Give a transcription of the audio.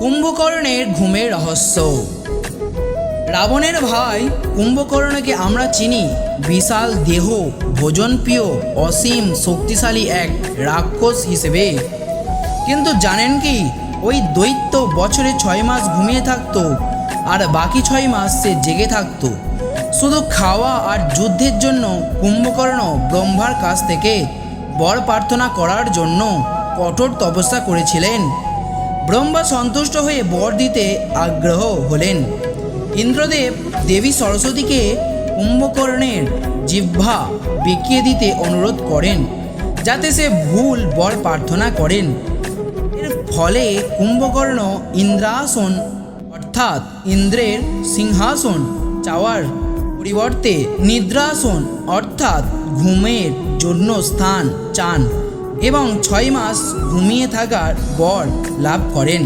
কুম্ভকর্ণের ঘুমের রহস্য। রাবণের ভাই কুম্ভকর্ণকে আমরা চিনি। বিশাল দেহ, ভোজনপ্রিয়, অসীম, শক্তিশালী এক রাক্ষস হিসেবে। কিন্তু জানেন কি, ওই দৈত্য বছরে ছয় মাস ঘুমিয়ে থাকতো আর বাকি ছয় মাস সে জেগে থাকতো। শুধু খাওয়া আর যুদ্ধের জন্য কুম্ভকর্ণ ব্রহ্মার কাছ থেকে বর প্রার্থনা করার জন্য কঠোর তপস্যা করেছিলেন। ব্রহ্মা সন্তুষ্ট হয়ে বর দিতে আগ্রহ হলেন। ইন্দ্রদেব দেবী সরস্বতীকে কুম্ভকর্ণের জিহ্বা বেঁকিয়ে দিতে অনুরোধ করেন, যাতে সে ভুল বর প্রার্থনা করেন। এর ফলে কুম্ভকর্ণ ইন্দ্রাসন, অর্থাৎ ইন্দ্রের সিংহাসন চাওয়ার পরিবর্তে নিদ্রাসন, অর্থাৎ ঘুমের জন্য স্থান চান। এবং ছয় মাস ঘুমিয়ে থাকার বর লাভ করেন।